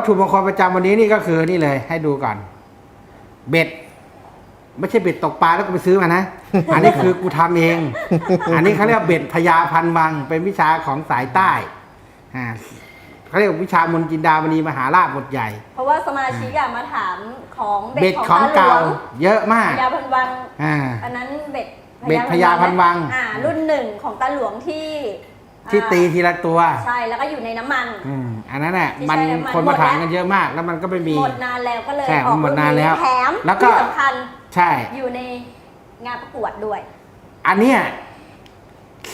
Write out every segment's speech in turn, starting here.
วัตถุมงคลประจำวันนี้นี่ก็คือนี่เลยให้ดูก่อน เบ็ด ไม่ใช่เบ็ดตกปลาแล้วก็ไปซื้อมานะ อันนี้คือกูทำเอง อันนี้เขาเรียกว่าเบ็ดพญาพันวัง เป็นวิชาของสายใต้อ่าเขาเรียกวิชามนต์จินดามณีมหาราชบทใหญ่ เพราะว่าสมาชิกอะมาถามของเบ็เบ็ดดขขอองงเก่าตาหลวงเยอะมากพญาพันวังอ่าอันนั้นเบ็ดเบ็ดพญาพันวังอ่า รุ่นหนึ่งของตาหลวงที่ ที่อ่าตีทีละตัว ใช่แล้วก็อยู่ในน้ำมัน อืมอันนั้นแหละที่มันใช้น้ำมันคนมาถามหมดแล้ว กันเยอะมาก แล้วมันก็ไม่มี หมดนานแล้วก็เลยใช่ออกหมดนานแล้วแถมแล้วก็ ที่สำคัญใช่ อยู่ในงานประกวดด้วย อันเนี้ย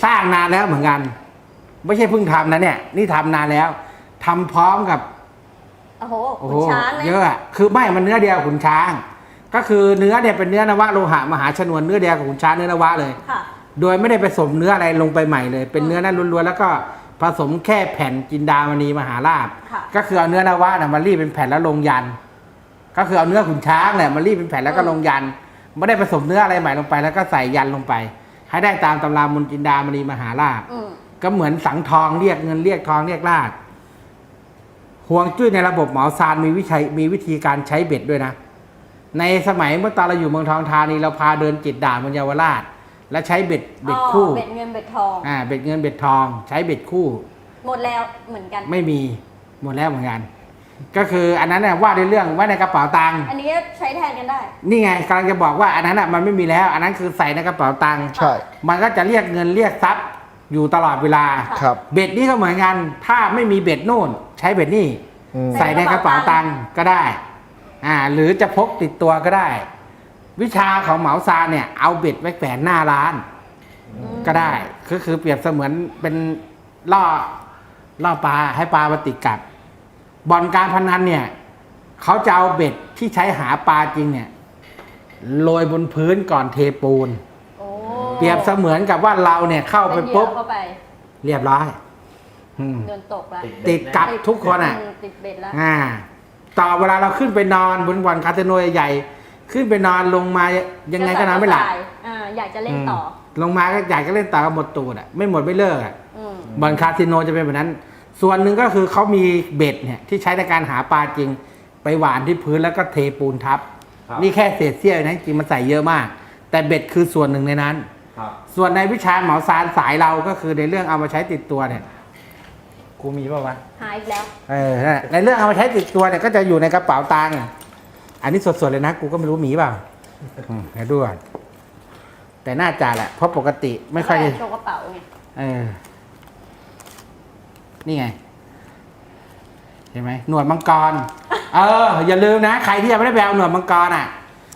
สร้างนานแล้วเหมือนกัน ไม่ใช่เพิ่งทำนะเนี่ย นี่ทำนานแล้วทำพร้อมกับ โอ้โหโอ้ขุโหนช้างนะเยอะอะคือไม่มันเนื้อเดียวกับขุนช้าง ก็คือเนื้อเนี่ยเป็นเนื้อนวะโลหะมหาชนวนเนื้อเดียวกับขุนช้างเนื้อนวะเลย ค่ะ โดยไม่ได้ผสมเนื้ออะไรลงไปใหม่เลย เป็นเนื้อนั้นล้วนๆแล้วก็ผสมแค่แผ่นจินดามณีมหาราชค่ะ ก็คือเอาเนื้อนวะน่ะมารีดเป็นแผ่นแล้วลงยัน ก็คือเอาเนื้อขุนช้างเนี่ยมารีดเป็นแผ่นแล้วก็ลงยัน ไม่ได้ผสมเนื้ออะไรใหม่ลงไป แล้วก็ใส่ยันลงไป ให้ได้ตามตำรามนต์จินดามณีมหาราชอืม ก็เหมือนสังทองเรียกเงินเรียกทองเรียกลาดห่วงจุ้ยในระบบเหมาซานมีวิชัยมีวิธีการใช้เบ็ดด้วยนะ ในสมัยเมื่อตอนเราอยู่เมืองทองธานีเราพาเดินจิตด่านบนเยาวราช และใช้เบ็ดเบ็ดอ๋อคู่เบ็ดเงินเบ็ดทอง อ่าเบ็ดเงินเบ็ดทอง ใช้เบ็ดคู่ หมดแล้วเหมือนกัน ไม่มีหมดแล้วเหมือนกัน ก็คืออันนั้นน่ะว่าในเรื่องไว้ในกระเป๋าตังค์อันนี้ก็ใช้แทนกันได้ นี่ไงกำลังจะบอกว่าอันนั้นอะมันไม่มีแล้ว อันนั้นคือใส่ในกระเป๋าตังค์ใช่ มันก็จะเรียกเงินเรียกทรัพย์อยู่ตลอดเวลาค่ะครับ เบ็ดนี่ก็เหมือนกัน ถ้าไม่มีเบ็ดโน่น ใช้เบ็ดนี่ อืม ใส่ในกระเป๋าตังค์ก็ได้ อ่า หรือจะพกติดตัวก็ได้ วิชาของเหมาซานเนี่ยเอาเบ็ดไว้แฝงหน้าร้าน ก็ได้ก็คือเปรียบเสมือนเป็นล่อล่อปลาให้ปลามาติดกับบ่อนการพนันเนี่ยเขาจะเอาเบ็ดที่ใช้หาปลาจริงเนี่ยโรยบนพื้นก่อนเทปูน โอ้เปรียบเสมือนกับว่าเราเนี่ยเข้าไปเป็นเหยื่ปุ๊บอเข้าไปเรียบร้อยอืมโดนตกแล้วติดกับทุกคนอะมติดเบ็ดแล้วอ่า ต่อเวลาเราขึ้นไปนอนบนวันคาสิโนใหญ่ๆ ขึ้นไปนอนลงมายังไงก็นอนไม่หลับอ่าอยากจะเล่นต่อ ลงมาก็อยากจะเล่นต่อก็หมดตูดอะไม่หมดไม่เลิกอะอืมบอลคาสิโนจะเป็นแบบนั้น ส่วนหนึ่งก็คือเขามีเบ็ดเนี่ยที่ใช้ในการหาปลาจริง ไปหวานที่พื้นแล้วก็เทปูนทับครับนี่แค่เศษเสี้ยวนะจริงมันใส่เยอะมาก แต่เบ็ดคือส่วนหนึ่งในนั้นครับส่วนในวิชาเหมาซานสายเราก็คือในเรื่องเอามาใช้ติดตัวเนี่ยกูมีป่าวะหายอีกแล้ว เออนั่นแหละในเรื่องเอามาใช้ติดตัวเนี่ยก็จะอยู่ในกระเป๋าตังค์ อันนี้สดๆเลยนะ กูก็ไม่รู้มีเปล่าอืมเดี๋ยวดูก่อนแต่น่าจะแหละ เพราะปกติไม่ค่อยโชว์กระเป๋าไงเออ นี่ไง เห็นไหมหนวดมังกร เออ อย่าลืมนะ ใครที่ยังไม่ได้ไปเอาหนวดมังกรอะ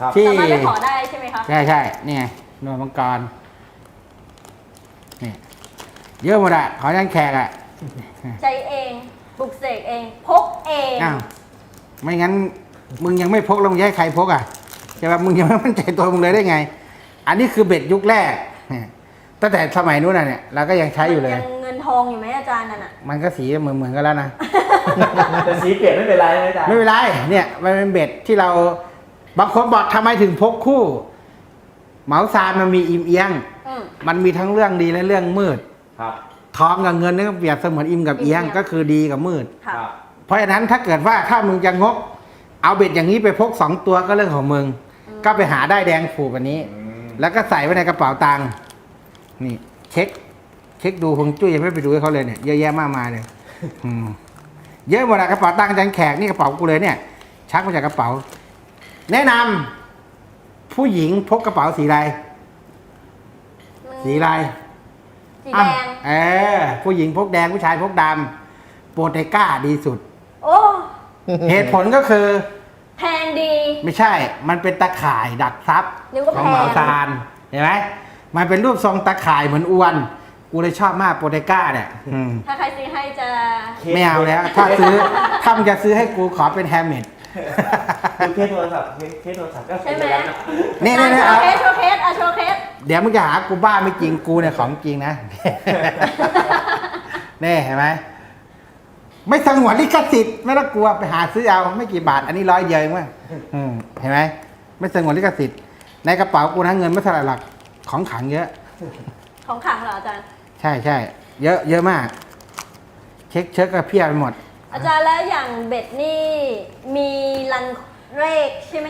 ครับ ที่ สามารถไปขอได้ใช่ไหมคะ ใช่ใช่นี่ไงหนวดมังกร นี่ เยอะหมดอะ ขอยันแขกอะใจเองปลุกเสกเอง พกเอง อ้าว ไม่งั้น มึงยังไม่พกแล้วมึงจะให้ใครพกอะใช่ป่ะมึงยังไม่มั่นใจตัวมึงเลยได้ไง อันนี้คือเบ็ดยุคแรกเนี่ยตั้งแต่สมัยนู้นน่ะเนี่ยเราก็ยังใช้อยู่เลยยังเงินทองอยู่ไหมอาจารย์นั่นอะ มันก็สีเหมือนเหมือนๆกันแล้วนะ แต่สีเปลี่ยนไม่เป็นไรนะอาจารย์ไม่เป็นไรเนี่ยมันเป็นเบ็ดที่เราบางคนบอกทำไมถึงพกคู่ เหมาซานมันมีอิมเอียง อืม มันมีทั้งเรื่องดีและเรื่องมืด ครับทองกับเงินนี่ก็เปรียบเสมือนอิมกับเอียงอิมเอียง ก็คือดีกับมืด ค่ะ ครับ เพราะฉะนั้นถ้าเกิดว่าถ้ามึงจะงก เอาเบ็ดอย่างนี้ไปพกสองตัวก็เรื่องของมึง ก็ไปหาได้ายแดงผูกแบบนี้อืมแล้วก็ใส่ไว้ในกระเป๋าตังค์นี่ เช็ค เช็คดูฮวงจุ้ยยังไม่ไปดูให้เขาเลยเนี่ยเยอะแยะมากมายเลยอืมเยอะหมดอะกระเป๋าตังค์อาจารย์แขกนี่กระเป๋ากูเลยเนี่ย ชักมาจากกระเป๋า แนะนำผู้หญิงพกกระเป๋าสีอะไรสีอะไร สีแดงอะเออ ผู้หญิงพกแดงผู้ชายพกดำโปรเตก้าดีสุดโอ้ เหตุผลก็คือ แพงดี ไม่ใช่ มันเป็นตะข่ายดักทรัพย์นึกว่าของแพง เหมาซานเห็นไหมมันเป็นรูปทรงตะข่ายเหมือนอวน กูเลยชอบมากโปรเตก้าเนี่ยอืมถ้าใครซื้อให้จะไม่เอาแล้ว ถ้าซื้อ ถ้ามึงจะซื้อให้กูขอเป็นแฮมเมด ดูเคสโทรศัพท์เคสเคสโทรศัพท์ก็ใช่ไหมเป็นอย่างนั้นนะนี่อะนี่นี่โชเอาว์เคสโชว์เคสอะโชว์เคสเดี๋ยวมึงจะหากูบ้าไม่จริงกูเนี่ยของจริงนะ นี่เห็นไหม ไม่สงวนลิขสิทธิ์ไม่ต้องกลัวไปหาซื้อเอาไม่กี่บาท อันนี้ร้อยเดียวเองมั้งอืมเห็นไหมไม่สงวนลิขสิทธิ์ในกระเป๋ากูนะเงินไม่เท่าไหร่หรอกของขังเยอะ ของขลังเหรออาจารย์ ใช่ใช่เยอะเยอะมาก เช็คเช็คก็เพียบไปหมด อาจารย์แล้วอย่างเบ็ดนี่มีรันเลขใช่ไหม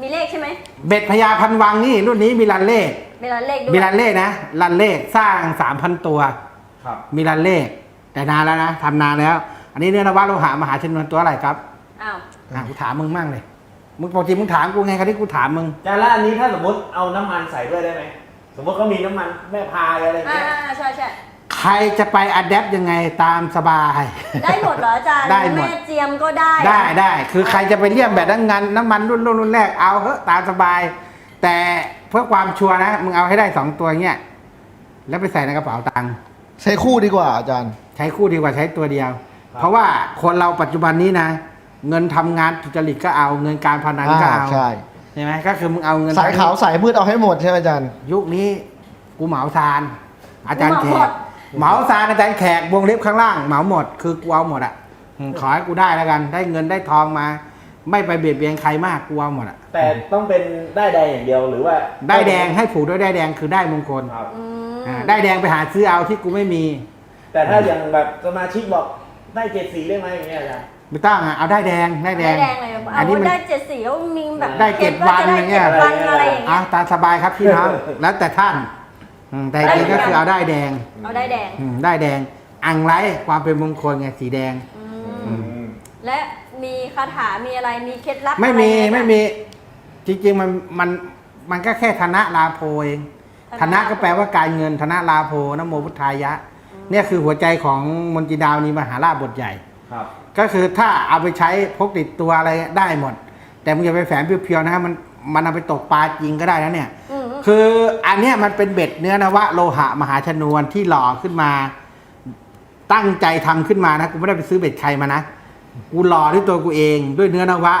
มีเลขใช่ไหมเบ็ดพญาพันวังนี่รุ่นนี้มีรันเลขมีรันเลขด้วยมีรันเลขนะรันเลขสร้างสามพันตัว ครับ มีรันเลข แต่นานแล้วนะทำนานแล้ว อันนี้เนื้อนวัตโลหะมหาชนวนตัวอะไรครับอ้าวอะกูถามมึงมั่งเลยมึงปกติมึงถามกูไงคราวนี้กูถามมึงอาจารย์แล้วอันนี้ถ้าสมมติเอาน้ำมันใส่ด้วยได้ไหม สมมติเขามีน้ำมันแม่พายอะไรอย่างอ่าเงี้ยใช่ใช่ใครจะไปอัดแอปยังไงตามสบาย ได้หมดเหรออาจารย์ได้หมด แม่เจียมก็ได้ ได้ได้คือใครจะไปเลี่ยมแบบน้ำงานน้ำมันรุ่นรุ่นรุ่นแรกเอาเถอะตามสบาย แต่เพื่อความชัวร์นะ มึงเอาให้ได้สองตัวเงี้ยแล้วไปใส่ในกระเป๋าตังค์ใช้คู่ดีกว่าอาจารย์ใช้คู่ดีกว่าใช้ตัวเดียว เพราะว่าคนเราปัจจุบันนี้นะ เงินทำงานทุจริตก็เอาเงินการพนันก็อ่าเอาใช่ใช่ไหมก็คือมึงเอาเงินสายขาวสายมืดเอาให้หมดใช่ไหมอาจารย์ ยุคนี้กูเหมาซาน อาจารย์แขกเหมาซานอาจารย์แขกวงเล็บข้างล่างเหมาหมดคือกูเอาหมดอะอืมขอให้กูได้แล้วกัน ได้เงินได้ทองมา ไม่ไปเบียดเบียนใครมากกูเอาหมดอะแต่ต้องเป็นได้ายแดงอย่างเดียวหรือว่า ได้แดงให้ผูกด้วยได้แดงคือได้มงคลครับอืมอ่าได้แดงไปหาซื้อเอาที่กูไม่มี แต่ถ้าอย่างแบบสมาชิกบอกได้เจ็ดสีได้ไหมอย่างเงี้ยอาจารย์ ไม่ต้องอะเอาได้แดงได้แดได้งแดงเลยอัเอานนี้มัน ได้เจ็ดสีแล้วมีแบบได้เจ็ดวันอย่างเงี้ย จ็ดวันอะไรอย่างอะเงี้ย ตามสบายครับพี่น้อง แล้วแต่ท่านอืมแต่จริงๆก็คือเอาได้แดงเอาได้แดงอืมได้แดง อังไรความเป็นมงคลไงสีแดง อือืมมและมีคาถา มีอะไร มีเคล็ดลับไม่มีอะรหไม่มีจริงๆมันมันมันก็แค่ธนะลาโพเองธนะก็แปลว่าการเงินธนะลาโพนะโมพุทธายะ เนี่ยคือหัวใจของมนติดาวนีมหาราชบทใหญ่ ครับ ก็คือถ้าเอาไปใช้พกติดตัวอะไรได้หมด แต่มึงอย่าไปแฝงเพียวๆนะมันมันเอาไปตกปลาจริงก็ได้นะเนี่ย อืมคืออันเนี้ยมันเป็นเบ็ดเนื้อนวะโลหะมหาชนวนที่หล่อขึ้นมา ตั้งใจทำขึ้นมานะกูไม่ได้ไปซื้อเบ็ดใครมานะกูหล่อด้วยตัวกูเอง ด้วยเนื้อนวะ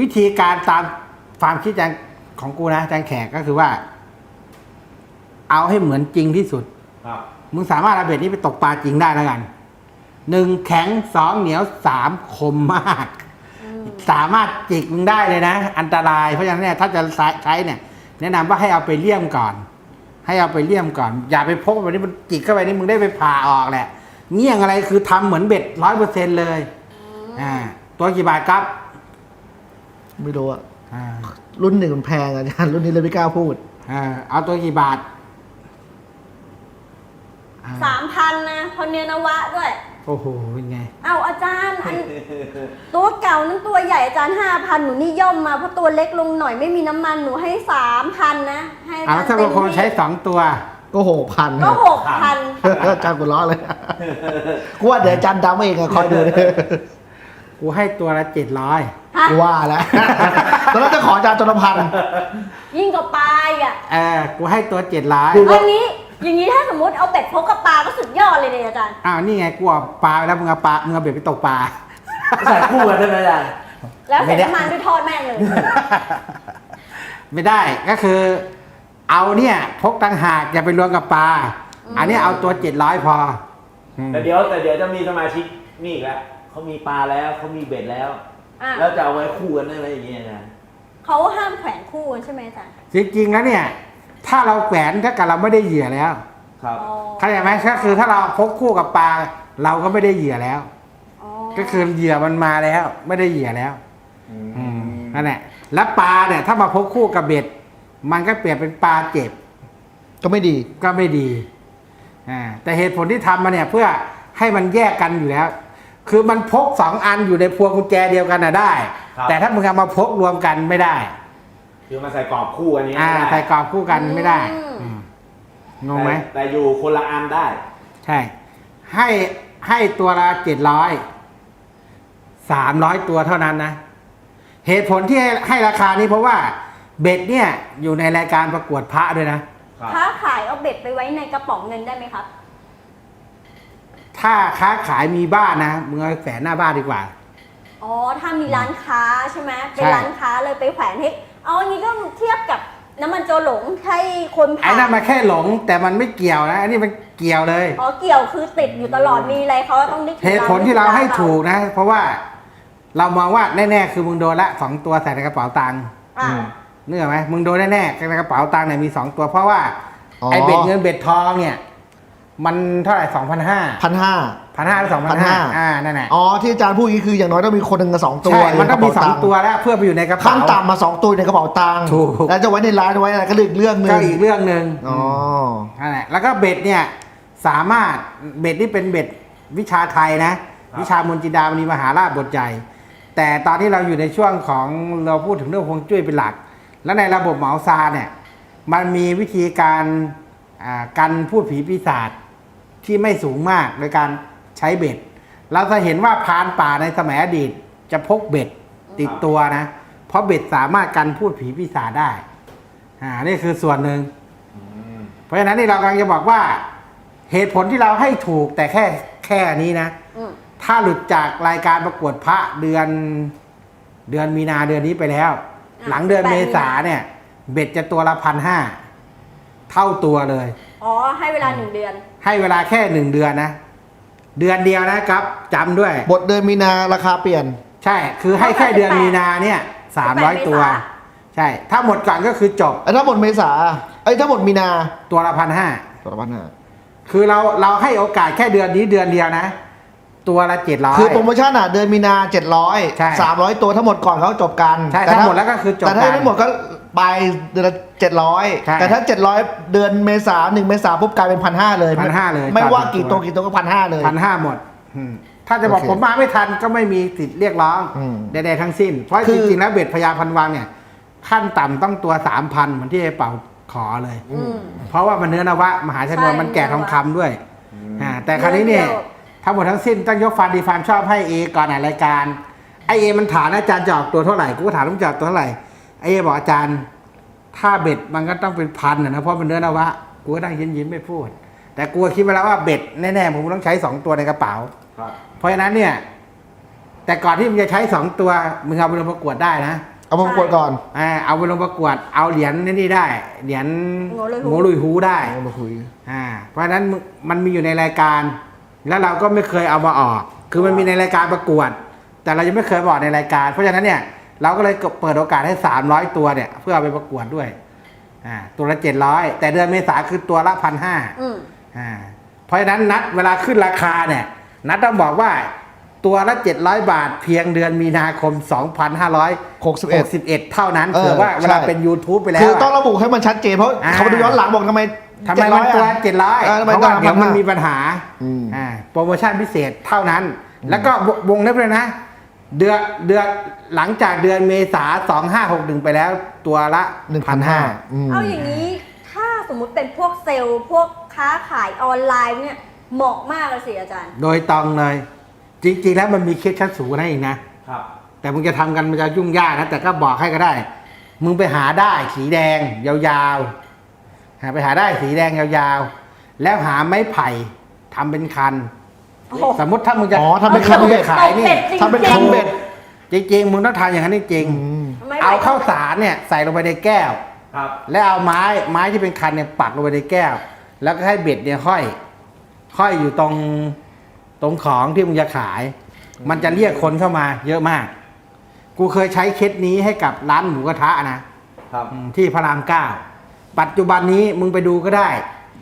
วิธีการตามความคิดอาจารย์ของกูนะอาจารย์แขกก็คือว่า เอาให้เหมือนจริงที่สุด ครับ มึงสามารถเอาเบ็ดนี้ไปตกปลาจริงได้แล้วกันหนึ่งแข็งสองเหนียวสามคมมาก สามารถจิกมึงได้เลยนะ อันตรายเพราะฉะนั้นเนี่ยถ้าจะใช้เนี่ย แนะนำว่าให้เอาไปเลี่ยมก่อน ให้เอาไปเลี่ยมก่อน อย่าไปพกแบบนี้มันจิกเข้าไปนี่มึงได้ไปผ่าออกแหละเงี้ยงอะไรคือทำเหมือนเบ็ดร้อยเปอร์เซ็นเลยอ่าตัวกี่บาทครับ ไม่รู้อะอ่ารุ่นหนึ่งมันแพงอาจารย์รุ่นนี้เลยไม่กล้าพูดอ่าเอาตัวกี่บาทอ่า สามพันนะพอเนียนวะด้วย โอ้โหเป็นไง เอาอาจารย์อัน ตัวเก่านั้นตัวใหญ่อาจารย์ห้าพันหนูนี่ย่อมมาเพราะตัวเล็กลงหน่อยไม่มีน้ำมันหนูให้สามพันนะให้อาเอาจารย์ถ้าเต็บามงคนที่ใช้สองตัว ก็หกพันก็หกพันอาจารย์กูล้อเลยกูว่าเดี๋ยวอาจารย์ดำเองอะคอยดูดิกูให้ตัวละเจ็ดร้อยฮะกูว่าแล้วตอนนั้นจะขออาจารย์จนพัน ยิ่งกว่าปลาอีกอะเออกูให้ตัวเจ็ดร้อย อันนี้ อย่างนี้ถ้าสมมติเอาเป็ดพกกับปลาก็สุดยอดเลยเนี่ยอาจารย์ อ้าวนี่ไงกูเอาปลาไปแล้วมึงเอาปลามึงเอาเบ็ดไปตกปลา ใส่คู่กันได้ไหมอาจารย์ แล้วใส่ไม่ได้ น้ำมันด้วยทอดแม่งเลย ไม่ได้ก็คือ เอาเนี่ยพกต่างหากอย่าไปรวมกับปลาอันนี้เอาตัวเจ็ดร้อยพออืมแต่เดี๋ยวแต่เดี๋ยวจะมีสมาชิกนี่อีกแล้วเขามีปลาแล้วเขามีเบ็ดแล้ว อะแล้วจะเอาไว้คู่กันได้ไหมอย่างเงี้ยอาจารย์เขาห้ามแขวนคู่กันใช่ไหมอาจารย์ จริงๆแล้วเนี่ย ถ้าเราแขวนถ้ากับเราไม่ได้เหยื่อแล้วครับอ๋อเข้าใจไหมก็คือถ้าเราพกคู่กับปลาเราก็ไม่ได้เหยื่อแล้วอ๋อก็คือเหยื่อมันมาแล้ว ไม่ได้เหยื่อแล้วอืมนั่นแหละแล้วปลาเนี่ย ถ้ามาพกคู่กับเบ็ด มันก็เปลี่ยนเป็นปลาเจ็บ ก็ไม่ดี ก็ไม่ดีอ่าแต่เหตุผลที่ทำมาเนี่ยเพื่อให้มันแยกกันอยู่แล้ว คือมันพกสองอันอยู่ในพวงกุญแจเดียวกันนะได้ครับแต่ถ้ามึงเอามาพกรวมกันไม่ได้ คือมาใส่กรอบคู่อันนี้อ่าไม่ได้ใส่กรอบคู่กันไม่ได้อืมงงไหม แต่แต่อยู่คนละอันได้ใช่ ให้ให้ตัวละเจ็ดร้อยสามร้อยตัวเท่านั้นนะ เหตุผลที่ให้ให้ราคานี้เพราะว่าเบ็ดเนี่ยอยู่ในรายการประกวดพระด้วยนะ ครับค้าขายเอาเบ็ดไปไว้ในกระป๋องเงินได้ไหมครับ ถ้าค้าขายมีบ้านนะมึงเอาแฝนหน้าบ้านดีกว่า อ๋อ ถ้ามีร้านค้าใช่ไหมเป็นใช่ ร้านค้าเลยไปแขวนให้ เอาอันนี้ก็เทียบกับน้ำมันโจหลงใช่คนผ่าไอ้นนั่นมาแค่หลงแต่มันไม่เกี่ยวนะอันนี้มันเกี่ยวเลย อ๋อเกี่ยวคือติดอยู่ตลอดมีอะไรเขาต้องนึกถึงเหตุผลที่เราให้ถูกนะ เพราะว่าเรามองว่าแน่ๆคือมึงโดนละสองตัวใส่ในกระเป๋าตังค์อ่านึกออกไหมมึงโดนแน่ๆในกระเป๋าตังค์เนี่ยมีสองตัว เพราะว่าอ๋อ ไอ้เบ็ดเงินเบ็ดทองเนี่ย มันเท่าไหร่สองพันห้าพันห้า พันห้าหรือสองพันห้า1,500อ่านั่นแหละอ๋อที่อาจารย์พูดอย่างนี้คืออย่างน้อยต้องมีคนหนึ่งกับสองตัวใช่มันต้องมีในกสระองเป๋าตัวแล้วเพื่อไปอยู่ในกระขั้เป๋านต่ำมาสองตัวในกระเป๋าตังค์ถูกแล้วจะไว้ในร้านไว้อะไรก็อีกเรื่องหนึ่งก็อีกเรื่องหนึ่งอ๋อนั่นแหละแล้วก็เบ็ดเนี่ยสามารถเบ็ดนี่เป็นเบ็ดวิชาไทยนะ วิชามนต์จินดามณีมหาราชบทใหญ่แต่ตอนที่เราอยู่ในช่วงของเราพูดถึงเรื่องฮวงจุ้ยเป็นหลัก แล้วในระบบเหมาซาเนี่ยมันมีวิธีการอ่ากันพูดผีปีศาจที่ไม่สูงมากโดยการ ใช้เบ็ด เราจะเห็นว่าพรานป่าในสมัยอดีตจะพกเบ็ดติดตัวนะ เพราะเบ็ดสามารถกันพูดผีปีศาจได้ อ่า นี่คือส่วนหนึ่ง เพราะฉะนั้นนี่เรากำลังจะบอกว่าเหตุผลที่เราให้ถูกแต่แค่แค่นี้นะอืมถ้าหลุดจากรายการประกวดพระเดือนเดือนมีนาเดือนนี้ไปแล้วอะหลังเดือน18เมษาเนี่ย เบ็ดจะตัวละพันห้าเท่าตัวเลย อ๋อ ให้เวลาหนึ่งเดือน ให้เวลาแค่หนึ่งเดือนนะ เดือนเดียวนะครับจำด้วย บทเดือนมีนาราคาเปลี่ยน ใช่คือให้แค่เดือนมีนาเนี่ยสามร้อย18ตัว เมษา ใช่ ถ้าหมดก่อนก็คือจบไอ้ถ้าหมดเมษาไอ้ยถ้าหมดมีนาตัวละพันห้าตัวละพันห้าคือเราเราให้โอกาสแค่เดือนนี้เดือนเดียวนะ ตัวละเจ็ดร้อย คือโปรโมชั่นอะเดือนมีนาเจ็ดร้อยใช่สามร้อยตัวถ้าหมดก่อนเขาจบกันใช่ต่ถ้าหมดแล้วก็คือจบแต่ถ้ากันไม่หมดก็ ไปเดือนละเจ็ดร้อยใช่แต่ถ้าเจ็ดร้อยเดือนเมษาหนึ่งเมษาปุ๊บกลายเป็นพันห้าเลย1,500เลยไม่ว่าต่อกี่ตัตัววกี่ตัวก็พันห้าเลย พันห้าหมดอืมถ้าจะบอกโอเคผมมาไม่ทันก็ไม่มีสิทธิ์เรียกร้องอืมใดๆทั้งสิ้น เพราะคืจอริงๆแล้วเบ็ดพญาพันวังเนี่ยขั้นต่ำต้องตัวสามพันเหมือนที่ไอ้เป่าขอเลย อืม เพราะว่ามันเนื้อนวะมหาชนวนใช่มันแก่ทองคำด้วยอืมอ่าแต่คราวนี้เนี่ยเนื้อเดียวทั้งหมดทั้งสิ้นต้องยกฟันดีฟาร์มชอบให้เอก่อนอ่านรายการไอเอมันถามอาจารย์จะออกตัวเท่าไหร่กูก็ถามลุงจะออกตัวเท่าไหร่ ไอเอบอกอาจารย์ ถ้าเบ็ดมันก็ต้องเป็นพันนะนะเพราะมันเนื้อนวะกูก็นั่งยิ้มยิ้มๆไม่พูด แต่กูคิดไปแล้วว่าเบ็ดแน่ๆผมต้องใช้สองตัวในกระเป๋าครับเพราะฉะนั้นเนี่ย แต่ก่อนที่มึงจะใช้สองตัวมึงเอาไปลงประกวดได้นะเอามาประกวดก่อนอ่าเอาไปลงประกวด เอาเหรียญนี่ได้ เหรียญโง่ลุยฮูโง่ลุยฮูได้เอามาคุยอ่า เพราะฉะนั้นมึงมันมีอยู่ในรายการ แล้วเราก็ไม่เคยเอามาออก คือมันมีในรายการประกวด แต่เรายังไม่เคยบอกในรายการ เพราะฉะนั้นเนี่ย เราก็เลยเปิดโอกาสให้ 300 ตัวเนี่ย เพื่อเอาไปประกวดด้วยอ่าตัวละ 700 แต่เดือนเมษาคือตัวละพันห้าอืมอ่าเพราะฉะนั้นนัดเวลาขึ้นราคาเนี่ย นัดต้องบอกว่าตัวละ 700 บาทเพียงเดือนมีนาคม 2561 61 เท่านั้นเออเผื่อว่าเวลาใช่เป็น YouTube ไปแล้วคือต้องอะระบุให้มันชัดเจนเพราะอ่าเขามาดูย้อนหลังบอกทำไมทำไมมันตัว700อะ700เออทำไมเพราะว่าต้องเดี๋ยวมัน1,500มีปัญหาอืมอ่าโปรโมชั่นพิเศษเท่านั้น แล้วก็วงเล็บเลยนะ เดือนเดือนหลังจากเดือนเมษา2561ไปแล้ว ตัวละ1,500อืมเอาอย่างนี้ถ้าสมมุติเป็นพวกเซลล์พวกค้าขายออนไลน์เนี่ยเหมาะมากเลยสิอาจารย์ โดยตรงเลย จริง ๆ แล้วมันมีเคสชั้นสูงกว่านั้นอีกนะครับแต่มึงจะทำกันมันจะยุ่งยากนะแต่ก็บอกให้ก็ได้ มึงไปหาได้สีแดงยาวๆหาไปหาได้สีแดงยาวๆแล้วหาไม้ไผ่ทำเป็นคันโอ้โห สมมติถ้ามึงจะอ๋อทำเป็นคันมึงเบ็จะดขายนี่ทำเป็นคันเบ็ดจริงๆมึงต้องทำอย่างนั้นจริงอืมไม่ๆไหวเอาข้าวสารเนี่ยใส่ลงไปในแก้วครับแล้วเอาไม้ไม้ที่เป็นคันเนี่ยปักลงไปในแก้ว แล้วก็ให้เบ็ดเนี่ยห้อยห้อยอยู่ตรงตรงของที่มึงจะขาย มันจะเรียกคนเข้ามา เยอะมาก กูเคยใช้เคสนี้ให้กับร้านหมูกระทะนะครับอืมที่พระรามเก้าปัจจุบันนี้มึงไปดูก็ได้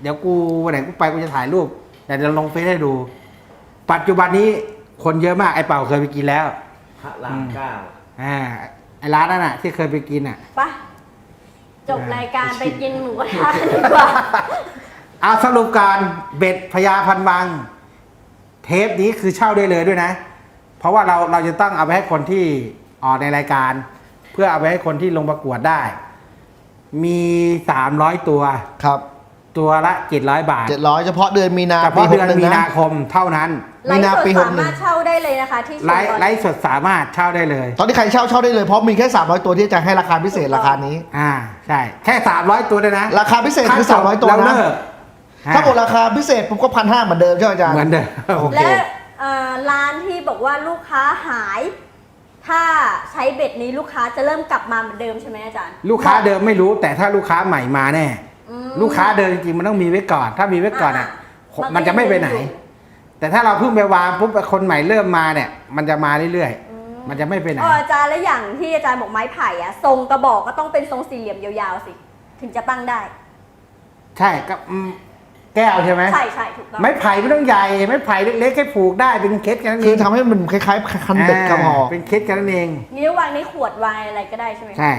เดี๋ยวกูวันไหนกูไปกูจะถ่ายรูปแต่จะลงเฟซให้ดู ปัจจุบันนี้คนเยอะมากไอ้เป่าเคยไปกินแล้ว พระรามเก้า อ่าไอ้ร้านนั้นน่ะ ที่เคยไปกินอะ ไปะจบรายการไปกินหมูกระทะกันดีกว่า เอาสรุปการเบ็ดพญาพันวัง เทปนี้คือเช่าได้เลยด้วยนะ เพราะว่าเราเราจะต้องเอาไปให้คนที่ออกในรายการ เพื่อเอาไปให้คนที่ลงประกวดได้ มีสามร้อยตัว ครับ ตัวละเจ็ดร้อยบาทเจ็ดร้อยเฉพาะเดือนมีนาเฉปีพาะหเดืกอนหนึ่งมีนานะคมเท่านั้นไลมีฟ์นาสดปีสามารถ61เช่าได้เลยนะคะที่ไลศูนฟ์ย์ไลฟ์สดสามารถเช่าได้เลย ตอนนี้ใครเช่าเช่าได้เลยเพราะมีแค่ 300 ตัวที่จะให้ราคาพิเศษราคานี้ อ่าใช่ แค่สามร้อยตัวเลยนะราคาพิเศษคือถ้าจบ300ตัวแล้วนะเลิกถ้าหมดราคาพิเศษผมก็พันห้าเหมือนเดิมใช่ไหมอาจารย์ เหมือนเดิม โอเค และเอ่อร้านที่บอกว่าลูกค้าหาย ถ้าใช้เบ็ดนี้ลูกค้าจะเริ่มกลับมาเหมือนเดิมใช่ไหมอาจารย์ ลูกค้าเดิมไม่รู้แต่ถ้าลูกค้าใหม่มาแน่อืม ลูกค้าเดิมจริงๆมันต้องมีไว้ก่อน ถ้ามีไว้ก่อนอะ อ่ามัมันจะไม่ไปไหนมันก็ยังอยู่แต่ถ้าเราเพิ่งไปวางปุ๊บคนใหม่เริ่มมาเนี่ย มันจะมาเรื่อยอืม ๆ มันจะไม่ไปไหน เอออาจารย์แล้วอย่างที่อาจารย์บอกไม้ไผ่อะทรงกระบอกก็ต้องเป็นทรงสี่เหลี่ยมยาวๆสิ ถึงจะตั้งได้ ใช่ก็อืมแก้วใช่ไหมใช่ใช่ถูกต้องไม้ไผ่ไม่ต้องใหญ่ไม้ไผ่เล็กๆแค่ผูกได้เป็นเคสกันนั่นเองคือทำให้มันคล้ายๆคันเบ็ดกระบอกาเป็นเคสกันนั่นเอง นิ้ววางในขวดวายอะไรก็ได้ใช่ไหมใช่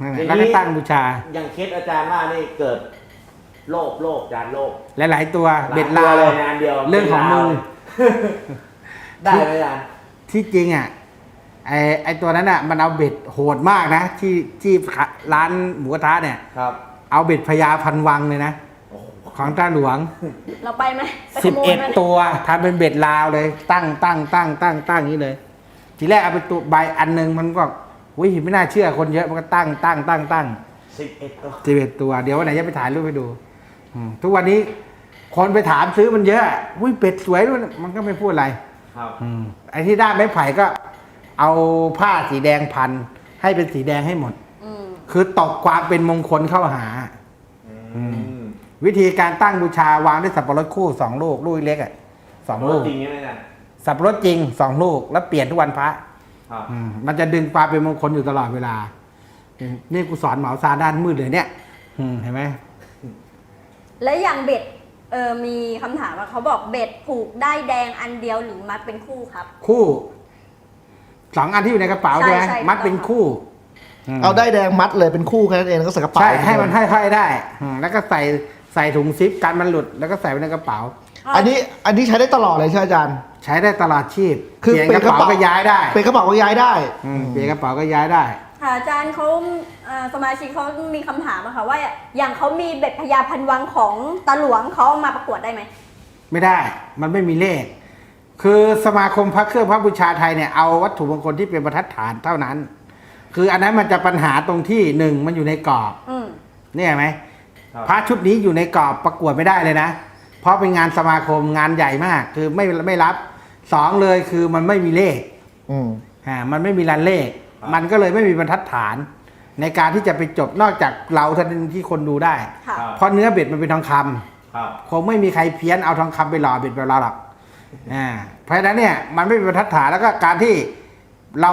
นั่นแหละอย่างนี้แล้วก็ตั้งบูชา อย่างเคสอาจารย์ว่านี่เกิดโรคโรคจานโรคหลายๆตัวเบ็ดหยลาตัววเลยงานเดียวเรื่องของมึงได้ไหมอาจารย์ที่จริงอะไอไอตัวนั้นอะ มันเอาเบ็ดโหดมากนะ ที่ที่ร้านหมูกระทะเนี่ยครับ เอาเบ็ดพญาพันวังเลยนะของตาหลวง เราไปไหมไปขสิบโมยเอ็ดมันตัวทำเป็นเบ็ดลาวเลย ตั้งตั้งตั้งตั้งตั้งอย่างนี้เลย ทีแรกเอาไปตัวใบอันหนึงมันก็ อุ้ยไม่น่าเชื่อคนเยอะมันก็ตั้งตั้งตั้งตั้งสิบเอ็ดตัวสิบเอ็ดตัวเดี๋ยววันไหนจะไปถ่ายรูปให้ดูอืมทุกวันนี้คนไปถามซื้อมันเยอะอุ้ยเป็ดสวยด้วยมันก็ไม่พูดอะไร ครับอืมไอ้ที่ด้านไม้ไผ่ก็ เอาผ้าสีแดงพัน ให้เป็นสีแดงให้หมด อืมคือตอกความเป็นมงคลเข้าหา อืมวิธีการตั้งบูชาวางด้วยสับปะรดคู่สองลูกลูกเล็กอะสองลูก จริงใช่ไหมอาจารย์สับปะรดจริงสองลูก แล้วเปลี่ยนทุกวันพระ ครับ อืมมันจะดึงความเป็นมงคลอยู่ตลอดเวลาอืมนี่กูสอนเหมาซาด้านมืดเลยเนี่ย อืมเห็นไหม และอย่างเบ็ดเออมีคำถามว่าเขาบอกเบ็ดผูกได้แดงอันเดียวหรือมัดเป็นคู่ครับ คู่สองอันที่อยู่ในกระเป๋าใช่ใช่ไหมใช่ มัดเป็นคู่มเอาได้แดงมัดเลยเป็นคู่แค่นั้นเองแล้วก็ใส่กระเป๋าใช่ให้มันห้อยๆได้อืมแล้วก็ใส่ใส่ถุงซิปกันมันหลุดแล้วก็ใส่ไว้ในกระเป๋า อันนี้อันนี้ใช้ได้ตลอดเลยใช่ไหมอาจารย์ ใช้ได้ตลอดชีพคือเปลี่ยนเป็กนระกระเป๋าเป๋าก็ย้ายได้เป็นกระเป๋าก็ย้ายได้ อืมเปลี่ยนกระเป๋าก็ย้ายได้ ค่ะอาจารย์เขาเอ่อสมาชิกเขามีคำถามอะค่ะว่าอย่างเขามีเบ็ดพญาพันวังของตาหลวงเขาเอามาประกวดได้ไหม ไม่ได้ มันไม่มีเลข คือสมาคมพระเครื่องพระบูชาไทยเนี่ยเอาวัตถุมงคลที่เป็นบรรทัดฐานเท่านั้น คืออันนั้นมันจะปัญหาตรงที่หนึ่งมันอยู่ในกรอบอืม เนี่ยเห็นไหมครับ พระชุดนี้อยู่ในกรอบประกวดไม่ได้เลยนะ เพราะเป็นงานสมาคมงานใหญ่มาก คือไม่ไม่รับสองเลยคือมันไม่มีเลขอืมอ่ามันไม่มีรันเลขครับมันก็เลยไม่มีบรรทัดฐาน ในการที่จะไปจบนอกจากเราเท่านั้นที่คนดูได้ ค่ะ ครับ เพราะเนื้อเบ็ดมันเป็นทองคำ ครับ คงไม่มีใครเพี้ยนเอาทองคำไปหล่อเบ็ดแบบเราหรอกอ่าเพราะฉะนั้นเนี่ยมันไม่มีบรรทัดฐานแล้วก็การที่เรา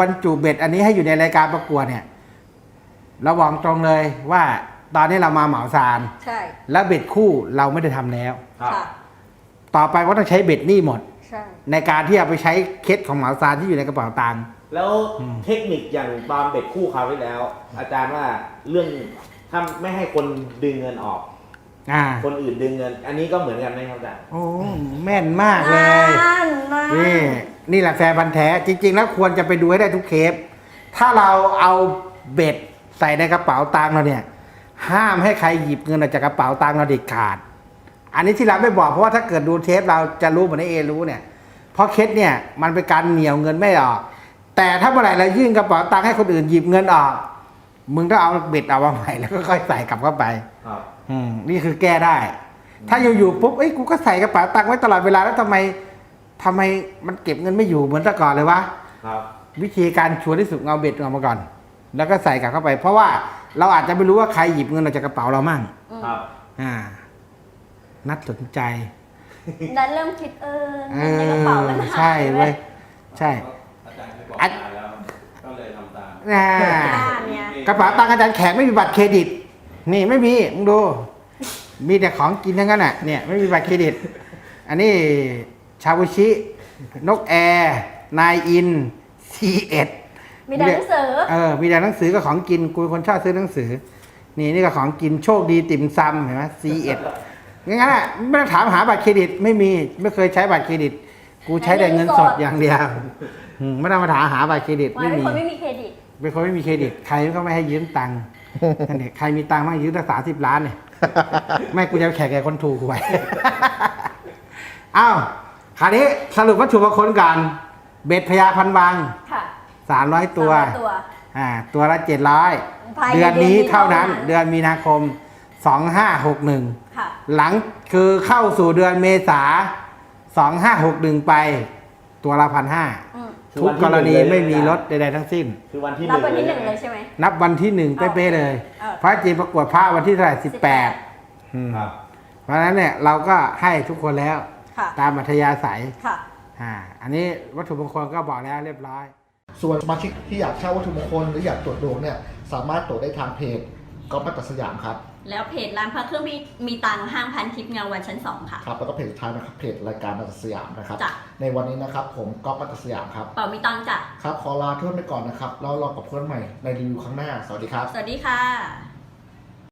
บรรจุเบ็ดอันนี้ให้อยู่ในรายการประกวดเนี่ย เราบอกตรงเลยว่า ตอนนี้เรามาเหมาซาน ใช่แล้วเบ็ดคู่เราไม่ได้ทำแล้ว ครับค่ะต่อไปก็ต้องใช้เบ็ดนี่หมด ใช่ ในการที่เอาไปใช้เคสของเหมาซานที่อยู่ในกระเป๋าตังค์ แล้วอืม เทคนิคอย่างตอนเบ็ดคู่คราวที่แล้ว อาจารย์ว่าเรื่องถ้าไม่ให้คนดึงเงินออก อ่า คนอื่นดึงเงิน อันนี้ก็เหมือนกันไหมครับอาจารย์ โอ้แม่นมากเลย นั่นนั่นนี่นี่แหละแฟนพันธ์แท้จริง ๆ แล้วควรจะไปดูให้ได้ทุกเคปถ้าเราเอาเบ็ดใส่ในกระเป๋าตังค์เราเนี่ย ห้ามให้ใครหยิบเงินออกจากกระเป๋าตังค์เราเด็ดขาด อันนี้ที่เราไม่บอกเพราะว่าถ้าเกิดดูเทปเราจะรู้เหมือนไอ้เอรู้เนี่ย เพราะเคสเนี่ยมันเป็นการเหนียวเงินไม่ออก แต่ถ้าเมื่อไหร่เรายื่นกระเป๋าตังค์ให้คนอื่นหยิบเงินออก มึงต้องเอาเบ็ดเอามาใหม่แล้วก็ค่อยใส่กลับเข้าไป ครับอืมนี่คือแก้ได้ ถ้าอยู่ๆปุ๊บเอ้ยกูก็ใส่กระเป๋าตังค์ไว้ตลอดเวลาแล้วทำไมทำไมมันเก็บเงินไม่อยู่เหมือนแต่ก่อนเลยวะ ครับ วิธีการชวนที่สุดเอาเบ็ดออกมาก่อน แล้วก็ใส่กลับเข้าไป เพราะว่า เราอาจจะไม่รู้ว่าใครหยิบเงินออกจากกระเป๋าเรามั่งครับ อ่า นัดสนใจดันเริ่มคิดเออเอเงินในกระเป๋ามันอหายใช่เว้ยใช่ อาจารย์เคยบอกอะนานแล้ว ก็เลยทำตามอ่าอ่า เนี่ยกระเป๋าตังค์อาจารย์แขกไม่มีบัตรเครดิต นี่ไม่มีมึงดู มีแต่ของกินทั้งนั้นอะเนี่ยไม่มีบัตรเครดิต อันนี้ชาบูชิ นกแอร์นายอินซีเอ็ด มีดันหนังสือ เออ มีแต่หนังสือก็ของกิน กูเป็นคนชอบซื้อหนังสือ นี่นี่ก็ของกินโชคดีติ่มซำเห็นไหมซีเอ็ดงั้นๆอะไม่ต้องถามหาบัตรเครดิตไม่มีไม่เคยใช้บัตรเครดิต กูใช้แต่เงินสดอย่างเดียวอืมไม่ต้องมาถามหาบัตรเครดิตว่าไม่เป็นมี คนไม่มีเครดิต เป็นคนไม่มีเครดิต ใครก็ไม่ให้ยืมตังค์ นั่นเด็กใครมีตังค์มากยืมตั้งสามสิบล้านเนี่ยแม่กูจะแข่งกับคนถูกหวย อ้าวคราวนี้สรุปวัตถุมงคลกัน เบ็ดพญาพันวัง ค่ะ สามร้อยตัว สามร้อยตัว อ่า ตัวละเจ็ดร้อยภายในเดือนนี้เดือนนี้เท่านั้น เท่านั้น เดือนมีนาคมสองห้าหกหนึ่ง ค่ะ หลังคือเข้าสู่เดือนเมษาสองห้าหกหนึ่งไป ตัวละพันห้าอืมคือทุวักนกที่รณีหนึ่งเลยไม่มีนะลดใดๆทั้งสิ้น คือวันที่รับวันที่หเลนึ่ยงเลยใช่ไหม นับวันที่หนึ่งเอาเป๊ะๆเลย เออ พระจีนประกวดพระวันที่เท่าไหร่สิบแปดครับ เพราะฉะนั้นเนี่ยเราก็ให้ทุกคนแล้วค่ะ ตามอัธยาศัยค่ะ อ่าอันนี้วัตถุมงคลก็บอกแล้วเรียบร้อย ส่วนสมาชิกที่อยากเช่าวัตถุมงคลหรืออยากตรวจดวงเนี่ยสามารถตรวจได้ทางเพจก๊อฟมัตตสยามครับ แล้วเพจร้านพระเครื่องมีมีตังค์ห้างพันทิพย์เงาวันชั้นสองค่ะ ครับแล้วก็เพจสุดท้ายนะครับเพจรายการมัตตสยามนะครับ จ้ะ ในวันนี้นะครับผมก๊อฟมัตตสยามครับ เป่ามีตังค์จ้ะ ครับขอลาเพื่อนไปก่อนนะครับแล้วรอกับเพื่อนใหม่ในรีวิวครั้งหน้า สวัสดีครับ สวัสดีค่ะ